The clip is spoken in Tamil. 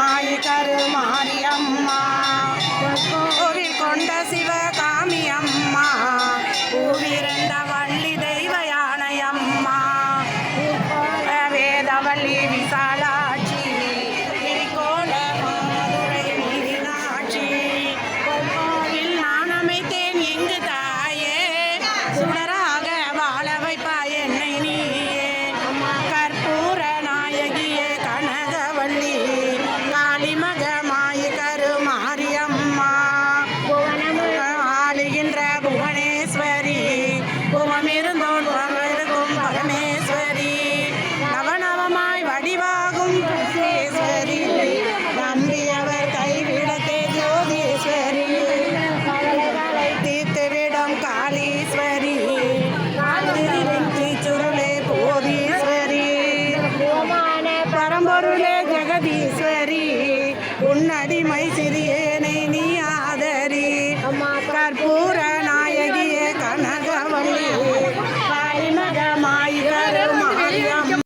மாயி கருமாரியம்மா கோவில் கொண்ட சிவகாமி அம்மா பூவிருந்த வள்ளி தெய்வ யானையம்மா. வேதவள்ளி விசாலாட்சி. திரிகோண மதுரை மீனாட்சி கோவில் நான் அமைத்தேன் எங்கு தாயே? சுடராக புவனேஸ்வரி புவமிருந்தோன் புறமிருக்கும் பரமேஸ்வரி நவநவமாய் வடிவாகும் புவனேஸ்வரி நம்பியவர் கைவிடத்தே ஜோதீஸ்வரி தீர்த்துவிடும் காளீஸ்வரி சுருளே போதீஸ்வரி பரம்பொருளே ஜெகதீஸ்வரி உன்னடிமை சிறியேனை நீ ஆதரி கற்பூர்